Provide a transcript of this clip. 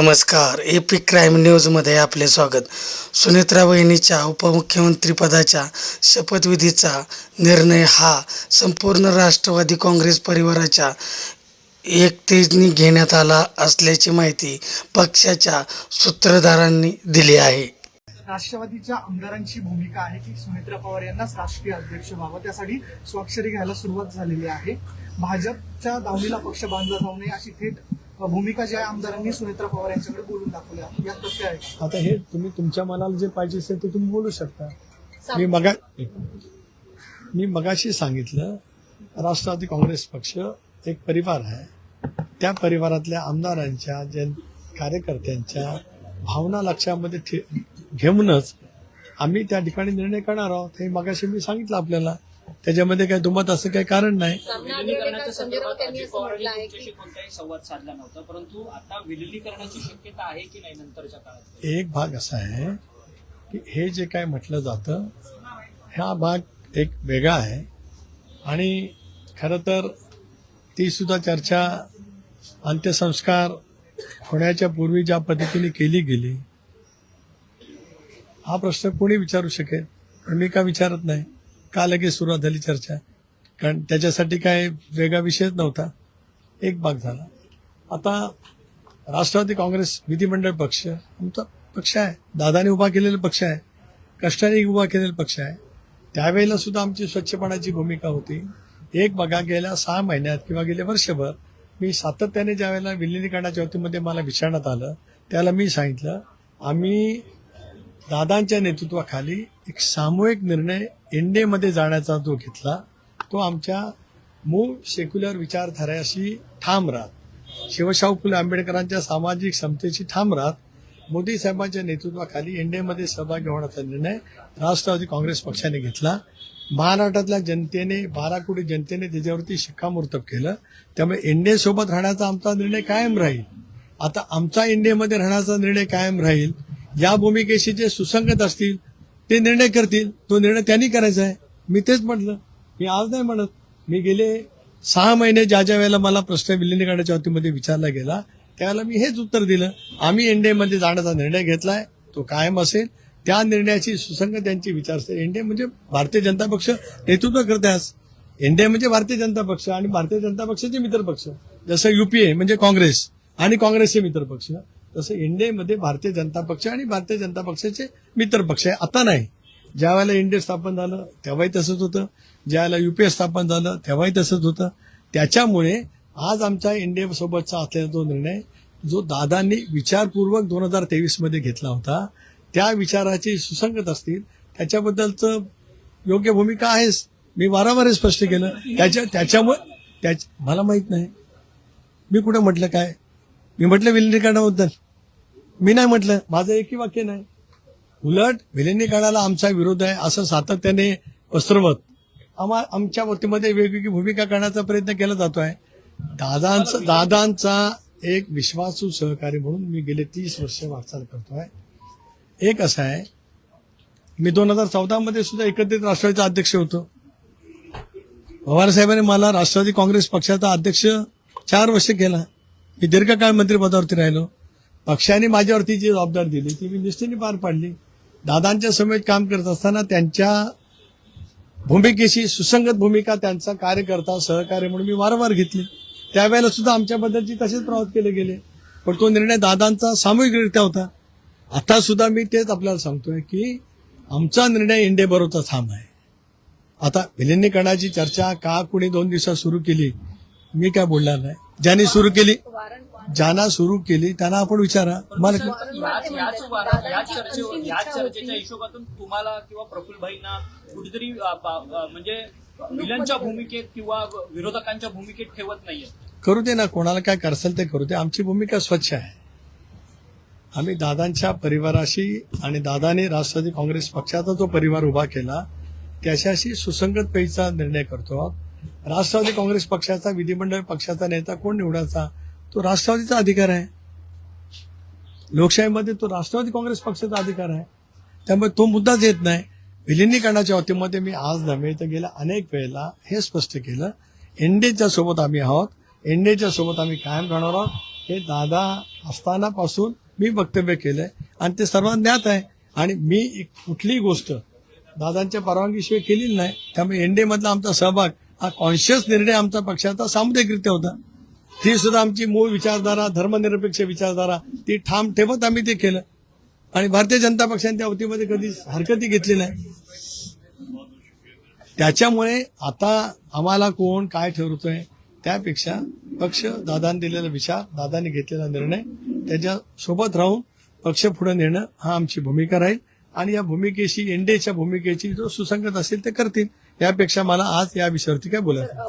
नमस्कार. AP crime न्यूजमध्ये आपले स्वागत. सुनेत्रा वहिनीच्या उपमुख्यमंत्रीपदाच्या शपथविधीचा निर्णय हा संपूर्ण राष्ट्रवादी काँग्रेस परिवाराच्या एकतेजनी घेण्यात आला असल्याची माहिती पक्षाच्या सूत्रधारांनी दिली आहे. राष्ट्रवादीच्या आमदारांची भूमिका आहे की सुनेत्रा पवार यांनाच राष्ट्रीय अध्यक्ष व्हावं त्यासाठी स्वाक्षरी घ्यायला सुरुवात झालेली आहे. भाजपच्या दावणीला पक्ष बांधला जाऊ नये अशी थेट भूमिका जी आहे आमदारांनी सुमित्रा पवार यांच्याकडे बोलून दाखवली आहे यात तथ्य आहे. आता हे तुम्ही तुमच्या मनाला जे पाहिजे असेल ते तुम्ही बोलू शकता. मी मगा मी मगाशी सांगितलं राष्ट्रवादी काँग्रेस पक्ष एक परिवार आहे. त्या परिवारातल्या आमदारांच्या जन कार्यकर्त्यांच्या भावना लक्षामध्ये ठे घेऊनच आम्ही त्या ठिकाणी निर्णय करणार आहोत. हे मगाशी मी सांगितलं आपल्याला. त्याच्यामध्ये काही दुमत असं काही कारण नाही. विलिनीकरणाच्या संजय राऊत संदर्भात यांनी अजित असं पवारांनी म्हटलं आहे तुमच्याशी कोणताही संवाद साधला नव्हता परंतु आता विलिनीकरणाची शक्यता आहे की नाही नंतरच्या काळात? एक भाग असा आहे की हे जे काय म्हटलं जातं हा भाग एक वेगळा आहे. आणि खरं तर ती सुद्धा चर्चा अंत्यसंस्कार होण्याच्या पूर्वी ज्या पद्धतीने केली गेली हा प्रश्न कोणी विचारू शकेल? पण मी का विचारत नाही? का लगेच सुरुवात झाली चर्चा. कारण त्याच्यासाठी काय वेगळा विषयच नव्हता. एक भाग झाला. आता राष्ट्रवादी काँग्रेस विधिमंडळ पक्ष आमचा पक्ष आहे. दादाने उभा केलेला पक्ष आहे. कष्टाने उभा केलेला पक्ष आहे. त्यावेळेला सुद्धा आमची स्वच्छपणाची भूमिका होती. एक बघा गेल्या सहा महिन्यात किंवा गेले वर्षभर मी सातत्याने ज्या वेळेला विलिनीकरणाच्या वतीमध्ये मला विचारण्यात आलं त्याला मी सांगितलं आम्ही दादांच्या नेतृत्वाखाली एक सामूहिक निर्णय एनडीएमध्ये जाण्याचा जो घेतला तो आमच्या मूळ सेक्युलर विचारधाऱ्याशी ठाम राहत. शिवशाहू फुले आंबेडकरांच्या सामाजिक समतेशी ठाम राहत. मोदी साहेबांच्या नेतृत्वाखाली एनडीएमध्ये सहभागी होण्याचा निर्णय राष्ट्रवादी काँग्रेस पक्षाने घेतला. महाराष्ट्रातल्या जनतेने बारा कोटी जनतेने त्याच्यावरती शिक्कामोर्तब केलं. त्यामुळे एनडीए सोबत राहण्याचा आमचा निर्णय कायम राहील. आता आमचा एनडीएमध्ये राहण्याचा निर्णय कायम राहील. या भूमिकेशी जे सुसंगत असतील ते निर्णय करतील. तो निर्णय त्यांनी करायचा आहे. मी तेच म्हटलं. मी आज नाही म्हणत. मी गेले सहा महिने ज्या ज्या वेळेला मला प्रश्न विलिनीकरणाच्या वतीमध्ये विचारला गेला त्यावेळेला मी हेच उत्तर दिलं. आम्ही एनडीएमध्ये जाण्याचा निर्णय घेतलाय. तो कायम असेल. त्या निर्णयाची सुसंगत त्यांची विचारसरणी. एनडीए म्हणजे भारतीय जनता पक्ष नेतृत्व करते आज. एनडीए म्हणजे भारतीय जनता पक्ष आणि भारतीय जनता पक्षाचे मित्र पक्ष. जसं युपीए म्हणजे काँग्रेस आणि काँग्रेसचे मित्र पक्ष. तसं एनडीए भारतीय जनता पक्ष आणि भारतीय जनता पक्षाचे मित्र पक्ष आहे. आता नाही. ज्या वेळेला एनडीए स्थापन झालं तेव्हाही तसंच होतं. ज्या वेळेला युपीए स्थापन झालं तेव्हाही तसंच होतं. त्याच्यामुळे आज आमच्या एनडीए सोबतचा असलेला जो निर्णय जो दादांनी विचारपूर्वक दोन हजार तेवीसमध्ये घेतला होता त्या विचाराची सुसंगत असतील. त्याच्याबद्दलचं योग्य भूमिका आहेच. मी वारंवार स्पष्ट केलं. त्याच्या त्याच्यामुळे त्याच मला माहीत नाही. मी कुठं म्हटलं काय? मी म्हटलं विलिनीकरणाबद्दल मी नाही म्हटलं. माझं एकही वाक्य नाही. उलट विलिनीकरणाला आमचा विरोध आहे असं सातत्याने पसरवत आम्हा आमच्या वतीमध्ये वेगवेगळी भूमिका करण्याचा प्रयत्न केला जातो आहे दादांचा दादांचा एक विश्वासू सहकारी म्हणून मी गेले तीस वर्ष वाटचाल करतो आहे एक असं आहे मी दोन हजार चौदामध्ये सुद्धा एकत्रित राष्ट्रवादीचा अध्यक्ष होतो. पवार साहेबांनी मला राष्ट्रवादी काँग्रेस पक्षाचा अध्यक्ष चार वर्ष केला. मी दीर्घकाळ मंत्रिपदावरती राहिलो. पक्षाने माझ्यावरती जी जबाबदारी दिली ती मी निष्ठेने पार पाडली. दादांच्या समेत काम करत असताना त्यांच्या भूमिकेशी सुसंगत भूमिका त्यांचा कार्यकर्ता सहकार्य म्हणून मी वारंवार घेतली. त्यावेळेला सुद्धा आमच्याबद्दलची तसेच प्रवास केले गेले. पण तो निर्णय दादांचा सामूहिकरित्या होता. आता सुद्धा मी तेच आपल्याला सांगतोय की आमचा निर्णय इंडे थांब आहे. आता विलिनीकरणाची चर्चा का कुणी दोन दिवसात सुरू केली मी काय बोलणार नाही. ज्यांनी सुरू केली ज्यांना सुरू केली त्यांना आपण विचारा. मला याच चर्चेच्या हिशोबातून तुम्हाला किंवा प्रफुल्लभाईंना कुठेतरी म्हणजे विलनच्या भूमिकेत किंवा विरोधकांच्या भूमिकेत ठेवत नाहीये करू दे ना कोणाला काय करसेल ते करू दे. आमची भूमिका स्वच्छ आहे. आम्ही दादांच्या परिवाराशी आणि दादाने राष्ट्रवादी काँग्रेस पक्षाचा जो परिवार उभा केला त्याच्याशी सुसंगत पैसा निर्णय करतो आहोत. राष्ट्रवादी काँग्रेस पक्षाचा विधिमंडळ पक्षाचा नेता कोण निवडायचा? तो राष्ट्रवादीचा अधिकार आहे. लोकशाहीमध्ये तो राष्ट्रवादी काँग्रेस पक्षाचा अधिकार आहे. त्यामुळे तो मुद्दाच येत नाही. विलिनीकरणाच्या वतीमध्ये मी आज नव्हे तर गेल्या अनेक वेळेला हे स्पष्ट केलं. एनडीएच्या सोबत आम्ही आहोत. एनडीएच्या सोबत आम्ही कायम राहणार आहोत. हे दादा असतानापासून मी वक्तव्य केलंय आणि ते सर्वांना ज्ञात आहे. आणि मी एक कुठलीही गोष्ट दादांच्या परवानगीशिवाय केलेली नाही. त्यामुळे एनडीए मधला आमचा सहभाग हा कॉन्शियस निर्णय आमचा पक्षाचा सामुदायिकरित्या होता. ती सुद्धा आमची मूळ विचारधारा धर्मनिरपेक्ष विचारधारा ती ठाम ठेवत आम्ही ते केलं. आणि भारतीय जनता पक्षाने त्या वतीमध्ये कधीच हरकती घेतली नाही. त्याच्यामुळे आता आम्हाला कोण काय ठरवतोय त्यापेक्षा पक्ष दादांनी दिलेला विचार दादांनी घेतलेला निर्णय त्याच्या सोबत राहून पक्ष पुढे नेणं हा आमची भूमिका राहील. आणि या भूमिकेशी एनडीएच्या भूमिकेची जो सुसंगत असेल ते करतील. यापेक्षा मला आज या विषयावरती काय बोलायचं?